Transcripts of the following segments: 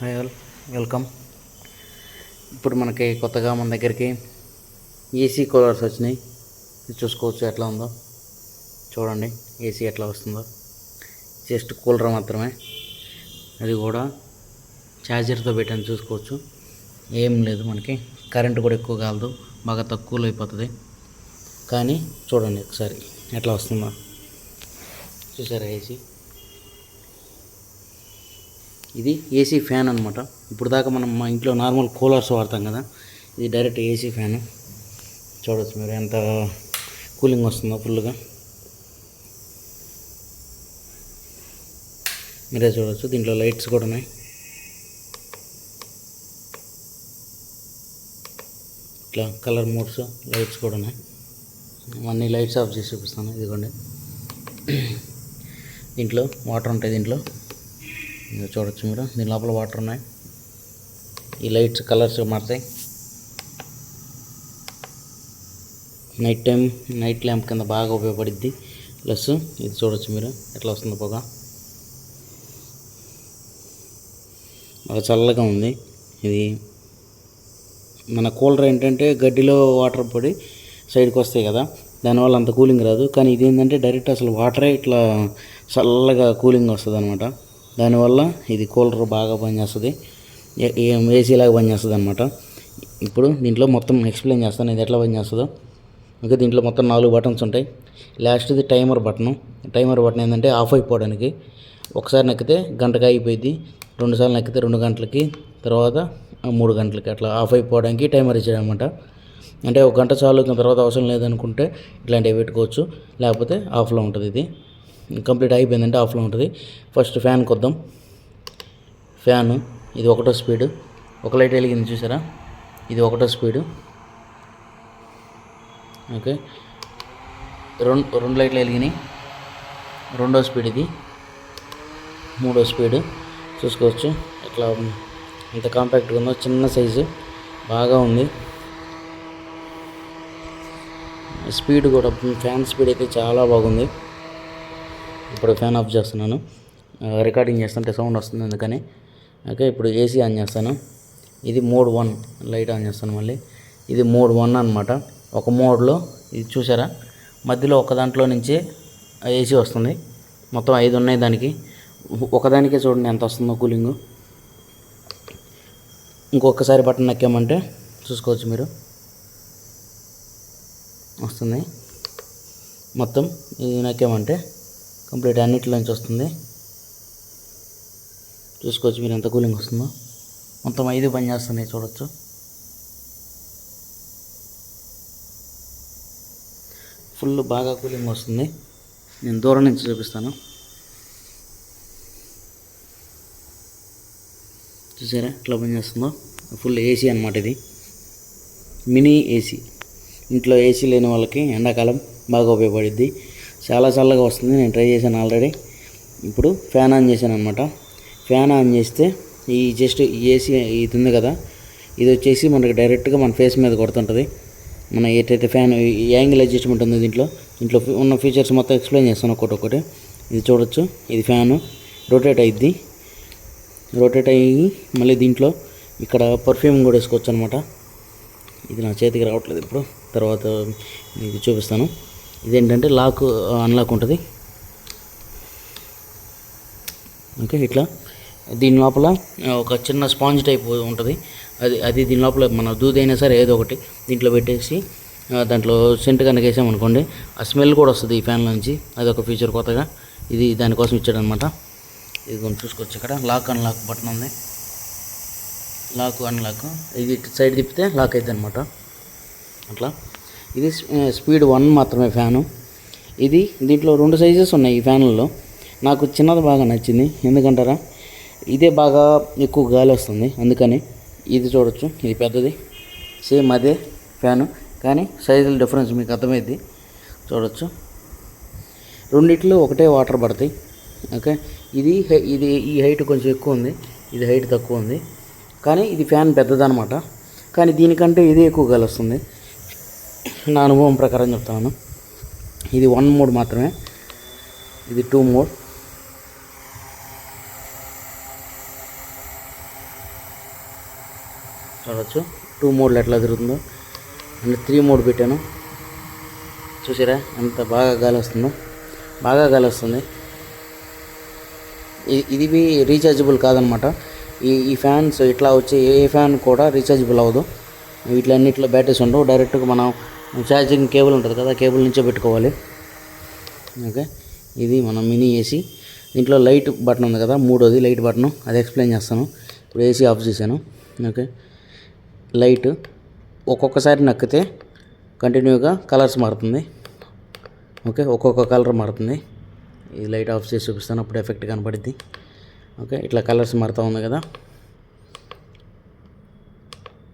Hi all welcome. ఇప్పుడు మనకి కొత్తగా మన దగ్గరికి ఏసీ కూలర్స్ వచ్చినాయి. చూసుకోవచ్చు ఎట్లా ఉందో. చూడండి ఏసీ ఎట్లా వస్తుందో. జస్ట్ కూలర్ మాత్రమే. అది కూడా ఛార్జర్తో పెట్టాను చూసుకోవచ్చు. ఏం లేదు మనకి. కరెంటు కూడా ఎక్కువ కాలదు. బాగా తక్కువలో అయిపోతుంది. కానీ చూడండి ఒకసారి ఎట్లా వస్తుందో. చూసారా ఏసీ ఇది ఏసీ ఫ్యాన్ అనమాట ఇప్పుడు దాకా మనం మా ఇంట్లో నార్మల్ కూలర్స్ వాడతాం కదా ఇది డైరెక్ట్ ఏసీ ఫ్యాన్ చూడవచ్చు మీరు ఎంత కూలింగ్ వస్తుందో ఫుల్గా మీరే చూడొచ్చు దీంట్లో లైట్స్ కూడా ఉన్నాయి. ఇట్లా కలర్ మోడ్స్ లైట్స్ కూడా ఉన్నాయి. అన్నీ లైట్స్ ఆఫ్ చేసి చూపిస్తాను ఇదిగోండి. దీంట్లో వాటర్ ఉంటాయి దీంట్లో. ఇది చూడొచ్చు మీరు. దీని లోపల వాటర్ ఉన్నాయి. ఈ లైట్స్ కలర్స్ మారుతాయి. నైట్ టైం నైట్ ల్యాంప్ కింద బాగా ఉపయోగపడిద్ది. ప్లస్ ఇది చూడొచ్చు మీరు. ఎట్లా వస్తుంది పొగ. బాగా చల్లగా ఉంది. ఇది మన కూలర్ ఏంటంటే గడ్డిలో వాటర్ పడి సైడ్కి వస్తాయి కదా. దానివల్ల అంత కూలింగ్ రాదు. కానీ ఇది ఏంటంటే డైరెక్ట్ అసలు వాటరే ఇట్లా చల్లగా కూలింగ్ వస్తుంది అనమాట దానివల్ల ఇది కూలర్ బాగా పనిచేస్తుంది. ఏసీ లాగా పనిచేస్తుంది అనమాట ఇప్పుడు దీంట్లో మొత్తం ఎక్స్ప్లెయిన్ చేస్తాను ఇది ఎట్లా పనిచేస్తుందో. ఇంకా దీంట్లో మొత్తం నాలుగు బటన్స్ ఉంటాయి. లాస్ట్ది టైమర్ బటన్. టైమర్ బటన్ ఏంటంటే ఆఫ్ అయిపోవడానికి. ఒకసారి నక్కితే గంటకు అయిపోయింది రెండుసార్లు నక్కితే రెండు గంటలకి తర్వాత మూడు గంటలకి అట్లా ఆఫ్ అయిపోవడానికి టైమర్ ఇచ్చాడనమాట. అంటే ఒక గంట చాలు తర్వాత అవసరం లేదనుకుంటే ఇట్లాంటివి పెట్టుకోవచ్చు. లేకపోతే ఆఫ్లో ఉంటుంది ఇది. కంప్లీట్ అయిపోయిందంటే ఆఫ్లో ఉంటుంది. First fan కొద్దాం. ఫ్యాను ఇది ఒకటో స్పీడ్. ఒక లైట్ వెలిగింది చూసారా? ఇది ఒకటో స్పీడు. ఓకే. రెండు రెండు లైట్లు వెలిగినాయి. రెండో స్పీడ్ ఇది. మూడో స్పీడ్. చూసుకోవచ్చు. ఇట్లా ఎంత కాంపాక్ట్గా ఉందో చిన్న సైజు. బాగా ఉంది. స్పీడ్ కూడా ఫ్యాన్ స్పీడ్ అయితే చాలా బాగుంది. ఇప్పుడు ఫ్యాన్ ఆఫ్ చేస్తున్నాను. రికార్డింగ్ చేస్తుంటే సౌండ్ వస్తుంది అందుకని. ఓకే ఇప్పుడు ఏసీ ఆన్ చేస్తాను. ఇది మోడ్ వన్ లైట్ ఆన్ చేస్తాను మళ్ళీ. ఇది మోడ్ వన్ అనమాట ఒక మోడ్లో ఇది చూసారా? మధ్యలో ఒక దాంట్లో నుంచి ఏసీ వస్తుంది. మొత్తం ఐదు ఉన్నాయి దానికి. ఒకదానికే చూడండి ఎంత వస్తుందో కూలింగ్ ఇంకొకసారి బటన్ నక్కామంటే చూసుకోవచ్చు మీరు. వస్తుంది. మొత్తం ఇది నక్కామంటే కంప్లీట్ అన్నిటిలోంచి వస్తుంది. చూసుకోవచ్చు మీరు ఎంత కూలింగ్ వస్తుందో. మొత్తం ఐదు పని చేస్తున్నాయి చూడొచ్చు. ఫుల్ బాగా కూలింగ్ వస్తుంది. నేను దూరం నుంచి చూపిస్తాను. చూసారా ఎట్లా పనిచేస్తుందో ఫుల్ ఏసీ అనమాట ఇది. మినీ ఏసీ ఇంట్లో ఏసీ లేని వాళ్ళకి ఎండాకాలం బాగా ఉపయోగపడుద్ది. చాలా చల్లగా వస్తుంది. నేను ట్రై చేశాను ఆల్రెడీ. ఇప్పుడు ఫ్యాన్ ఆన్ చేశాను అనమాట ఫ్యాన్ ఆన్ చేస్తే ఈ జస్ట్ ఏసీ ఇది ఉంది కదా ఇది వచ్చేసి మనకి డైరెక్ట్గా మన ఫేస్ మీద కొడుతుంటుంది. మన ఏటైతే ఫ్యాన్ యాంగిల్ అడ్జస్ట్మెంట్ ఉంది దీంట్లో దీంట్లో ఉన్న ఫీచర్స్ మొత్తం ఎక్స్ప్లెయిన్ చేస్తాను ఒక్కొక్కటి ఒకటి ఇది చూడొచ్చు. ఇది ఫ్యాను. రొటేట్ అయ్యిద్ది రొటేట్ అయ్యి మళ్ళీ దీంట్లో ఇక్కడ పర్ఫ్యూమ్ కూడా వేసుకోవచ్చు అనమాట ఇది నా చేతికి రావట్లేదు ఇప్పుడు. తర్వాత మీకు చూపిస్తాను. ఇదేంటంటే లాక్ అన్లాక్ ఉంటుంది. ఓకే ఇట్లా. దీని లోపల ఒక చిన్న స్పాంజ్ టైప్ ఉంటుంది. అది అది దీని లోపల మన దూదైనా సరే ఏదో ఒకటి దీంట్లో పెట్టేసి దాంట్లో సెంట్ కనుక వేసామనుకోండి ఆ స్మెల్ కూడా వస్తుంది ఈ ఫ్యాన్ నుంచి అది ఒక ఫీచర్ కొత్తగా. ఇది దానికోసం ఇచ్చాడనమాట. ఇది కొంచెం చూసుకోవచ్చు ఇక్కడ. లాక్ అన్లాక్ బటన్ ఉంది. లాక్ అన్లాక్ ఇది సైడ్ తిప్పితే లాక్ అవుతుంది అనమాట. అట్లా. ఇది స్పీడ్ వన్ మాత్రమే ఫ్యాను. ఇది దీంట్లో రెండు సైజెస్ ఉన్నాయి ఈ ఫ్యాన్లలో నాకు చిన్నది బాగా నచ్చింది ఎందుకంటారా? ఇదే బాగా ఎక్కువ గాలి వస్తుంది అందుకని ఇది చూడొచ్చు ఇది పెద్దది. సేమ్ అదే ఫ్యాను కానీ సైజుల డిఫరెన్స్ మీకు అర్థమైంది చూడొచ్చు. రెండిట్లో ఒకటే వాటర్ పడతాయి ఓకే? ఇది హై- ఇది ఈ హైట్ కొంచెం ఎక్కువ ఉంది ఇది హైట్ తక్కువ ఉంది. కానీ ఇది ఫ్యాన్ పెద్దదనమాట కానీ దీనికంటే ఇది ఎక్కువ గాలి వస్తుంది. నా అనుభవం ప్రకారం చెప్తాను. ఇది వన్ మోడ్ మాత్రమే. ఇది టూ మోడ్ చూడవచ్చు టూ మోడ్లు ఎట్లా తిరుగుతుందో. అండ్ త్రీ మోడ్ పెట్టాను. చూసారా ఎంత బాగా గాలి వస్తుందో. బాగా గాలి వస్తుంది. ఇది రీఛార్జబుల్ కాదనమాట. ఈ ఈ ఫ్యాన్స్ ఇట్లా వచ్చే ఏ ఫ్యాన్ కూడా రీఛార్జబుల్ అవ్వదు. వీటిలన్నిట్లో బ్యాటరీస్ ఉండవు. డైరెక్ట్గా మనం ఛార్జింగ్ కేబుల్ ఉంటుంది కదా కేబుల్ నుంచే పెట్టుకోవాలి. ఓకే ఇది మనం మినీ ఏసీ దీంట్లో లైట్ బటన్ ఉంది కదా మూడోది లైట్ బటన్ అది ఎక్స్ప్లెయిన్ చేస్తాను. ఇప్పుడు ఏసీ ఆఫ్ చేశాను. ఓకే లైట్ ఒక్కొక్కసారి నక్కితే కంటిన్యూగా కలర్స్ మారుతుంది. ఓకే ఒక్కొక్క కలర్ మారుతుంది. ఈ లైట్ ఆఫ్ చేసి చూపిస్తాను అప్పుడు ఎఫెక్ట్ కనపడుద్ది. ఓకే ఇట్లా కలర్స్ మారుతూ ఉంది కదా.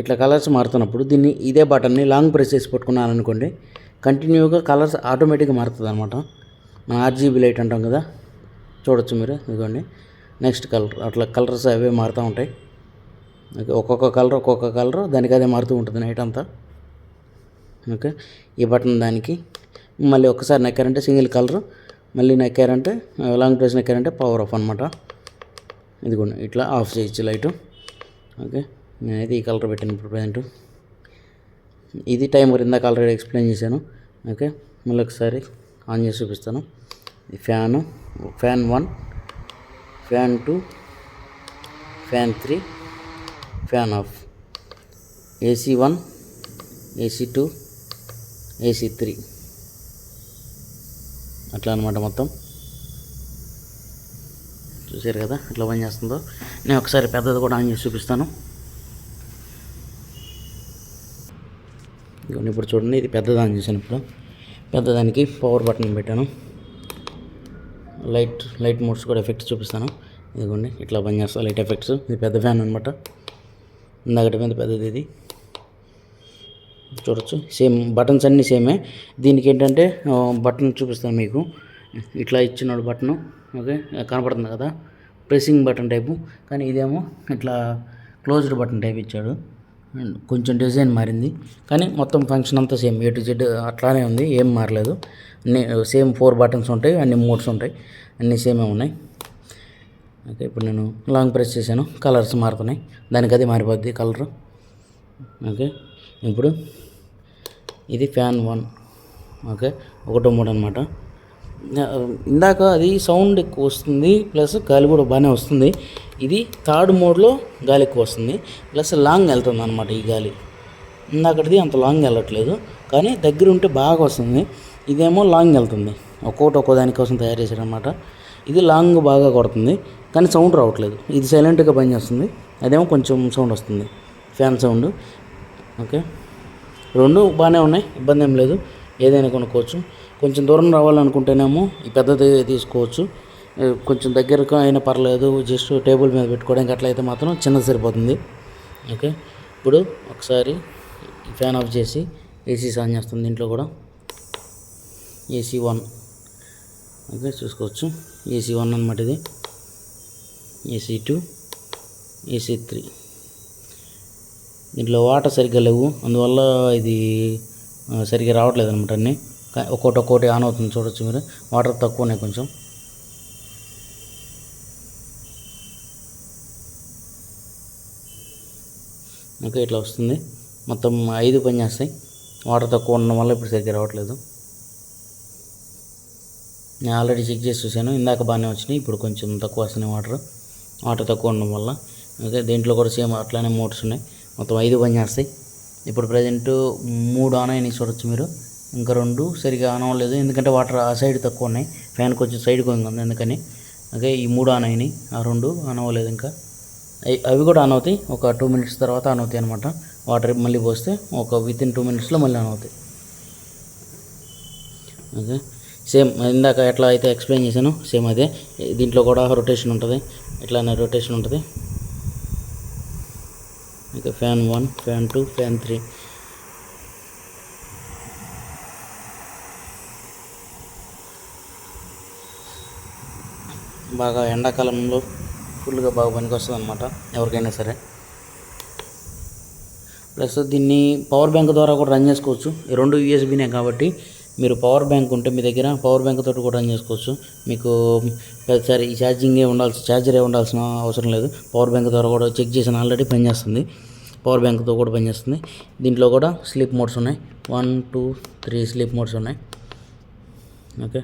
ఇట్లా కలర్స్ మారుతున్నప్పుడు దీన్ని ఇదే బటన్ని లాంగ్ ప్రెస్ చేసి పట్టుకున్నారనుకోండి కంటిన్యూగా కలర్స్ ఆటోమేటిక్గా మారుతుంది అనమాట మన ఆర్జీబీ లైట్ అంటాం కదా చూడొచ్చు మీరు ఇదిగోండి. నెక్స్ట్ కలర్ అట్లా కలర్స్ అవే మారుతూ ఉంటాయి. ఓకే ఒక్కొక్క కలర్ ఒక్కొక్క కలర్ దానికి అదే మారుతూ ఉంటుంది నైట్ అంతా. ఓకే ఈ బటన్ దానికి మళ్ళీ ఒక్కసారి నక్కారంటే సింగిల్ కలర్ మళ్ళీ నక్కారంటే లాంగ్ ప్రెస్ నక్కారంటే పవర్ ఆఫ్ అనమాట ఇదిగోండి ఇట్లా ఆఫ్ చేయొచ్చు లైటు. ఓకే నేనైతే ఈ కలర్ పెట్టాను ఇప్పుడు ప్రజెంట్ ఇది టైమర్ ఇందాక ఆల్రెడీ ఎక్స్ప్లెయిన్ చేశాను. ఓకే? మళ్ళీ ఒకసారి ఆన్ చేసి చూపిస్తాను. Fan fan one fan two fan three fan off AC one AC two AC three అట్లా అనమాట మొత్తం. చూసారు కదా? ఎట్లా పని చేస్తుందో? నేను ఒకసారి పెద్దది కూడా ఆన్ చేసి చూపిస్తాను. ఇప్పుడు చూడండి ఇది పెద్దదాన్ని చేశాను ఇప్పుడు. పెద్దదానికి పవర్ బటన్ పెట్టాను. లైట్ లైట్ మోడ్స్ కూడా ఎఫెక్ట్స్ చూపిస్తాను. ఇదిగోండి ఇట్లా పని చేస్తా. లైట్ ఎఫెక్ట్స్ ఇది పెద్ద ఫ్యాన్ అనమాట ఇందాకటి మీద పెద్దది ఇది. చూడొచ్చు. సేమ్ బటన్స్ అన్నీ సేమే దీనికి ఏంటంటే బటన్ చూపిస్తాను మీకు. ఇట్లా ఇచ్చినాడు బటన్ ఓకే? కనపడుతుంది కదా? ప్రెసింగ్ బటన్ టైపు కానీ ఇదేమో ఇట్లా క్లోజ్డ్ బటన్ టైప్ ఇచ్చాడు. కొంచెం డిజైన్ మారింది. కానీ మొత్తం ఫంక్షన్ అంతా సేమ్ ఏ టు జెడ్ అట్లానే ఉంది ఏం మారలేదు. అన్ని సేమ్ ఫోర్ బటన్స్ ఉంటాయి అన్ని మోడ్స్ ఉంటాయి. అన్నీ సేమే ఉన్నాయి. ఓకే ఇప్పుడు నేను లాంగ్ ప్రెస్ చేశాను కలర్స్ మారుతున్నాయి. దానికి అది మారిపోద్ది కలర్ ఓకే ఇప్పుడు ఇది ఫ్యాన్ వన్ ఓకే ఒకటో మూడు అనమాట ఇందాక అది సౌండ్ ఎక్కువ వస్తుంది ప్లస్ గాలి కూడా బాగానే వస్తుంది. ఇది థర్డ్ మోడ్లో గాలి ఎక్కువ వస్తుంది. ప్లస్ లాంగ్ వెళ్తుంది అనమాట ఈ గాలి. ఇందాకటిది అంత లాంగ్ వెళ్ళట్లేదు. కానీ దగ్గర ఉంటే బాగా వస్తుంది. ఇదేమో లాంగ్ వెళ్తుంది. ఒక్కొక్కటి ఒక్కో దానికోసం తయారు చేశారనమాట ఇది లాంగ్ బాగా కొడుతుంది. కానీ సౌండ్ రావట్లేదు. ఇది సైలెంట్గా పనిచేస్తుంది. అదేమో కొంచెం సౌండ్ వస్తుంది. ఫ్యాన్ సౌండ్ ఓకే రెండు బాగానే ఉన్నాయి. ఇబ్బంది ఏం లేదు. ఏదైనా కొనుక్కోవచ్చు. కొంచెం దూరం రావాలనుకుంటేనేమో ఈ పెద్దది తీసుకోవచ్చు. కొంచెం దగ్గరకు అయినా పర్లేదు జస్ట్ టేబుల్ మీద పెట్టుకోవడానికి అట్లయితే మాత్రం చిన్నది సరిపోతుంది. ఓకే? ఇప్పుడు ఒకసారి ఫ్యాన్ ఆఫ్ చేసి ఏసీ ఆన్ చేస్తుంది దీంట్లో కూడా. AC one. ఓకే చూసుకోవచ్చు. ఏసీ వన్ అనమాట ఇది. AC two AC three. దీంట్లో వాటర్ సరిగ్గా లేవు. అందువల్ల ఇది సరిగ్గా రావట్లేదు అనమాట అన్నీ. ఒక్కోటి ఒక్కోటి ఆన్ అవుతుంది చూడొచ్చు మీరు. వాటర్ తక్కువ ఉన్నాయి కొంచెం. ఓకే ఇట్లా వస్తుంది. మొత్తం ఐదు పని చేస్తాయి. వాటర్ తక్కువ ఉండడం వల్ల ఇప్పుడు సరిగ్గా రావట్లేదు. నేను ఆల్రెడీ చెక్ చేసి చూశాను. ఇందాక బాగానే వచ్చినాయి. ఇప్పుడు కొంచెం తక్కువ వస్తున్నాయి వాటర్. వాటర్ తక్కువ ఉండడం వల్ల. ఓకే దీంట్లో కూడా సేమ్ అట్లానే మోటార్స్ ఉన్నాయి. మొత్తం ఐదు పని చేస్తాయి. ఇప్పుడు ప్రజెంట్ మూడు ఆన్ అయినాయి చూడొచ్చు మీరు. ఇంకా రెండు సరిగా ఆన్ అవ్వలేదు. ఎందుకంటే వాటర్ ఆ సైడ్ తక్కువ ఉన్నాయి. ఫ్యాన్ కొంచెం సైడ్ కొంచెం ఉంది. అందుకని ఓకే ఈ మూడు ఆన్ అయినాయి. ఆ రెండు ఆన్ అవ్వలేదు ఇంకా. అవి- అవి కూడా ఆన్ అవుతాయి. ఒక టూ మినిట్స్ తర్వాత ఆన్ అవుతాయి అనమాట వాటర్ మళ్ళీ పోస్తే ఒక విత్ ఇన్ టూ మినిట్స్లో మళ్ళీ ఆన్ అవుతాయి. ఓకే సేమ్ ఇందాక ఎట్లా అయితే ఎక్స్ప్లెయిన్ చేశాను సేమ్ అదే. దీంట్లో కూడా రొటేషన్ ఉంటుంది. ఇట్లానే రొటేషన్ ఉంటుంది. ఇంకా fan one fan two fan three బాగా ఎండాకాలంలో ఫుల్గా బాగా పనికి వస్తుంది అనమాట ఎవరికైనా సరే. ప్లస్ దీన్ని పవర్ బ్యాంక్ ద్వారా కూడా రన్ చేసుకోవచ్చు. రెండు యూఎస్బీనే కాబట్టి మీరు పవర్ బ్యాంక్ ఉంటే మీ దగ్గర పవర్ బ్యాంక్ తోటి కూడా రన్ చేసుకోవచ్చు. మీకు ప్రతిసారి ఈ ఛార్జింగే ఉండాల్సి ఛార్జరే ఉండాల్సిన అవసరం లేదు. పవర్ బ్యాంక్ ద్వారా కూడా చెక్ చేసిన ఆల్రెడీ పనిచేస్తుంది. పవర్ బ్యాంక్తో కూడా పనిచేస్తుంది. దీంట్లో కూడా స్లీప్ మోడ్స్ ఉన్నాయి. One two three sleep modes ఉన్నాయి. ఓకే.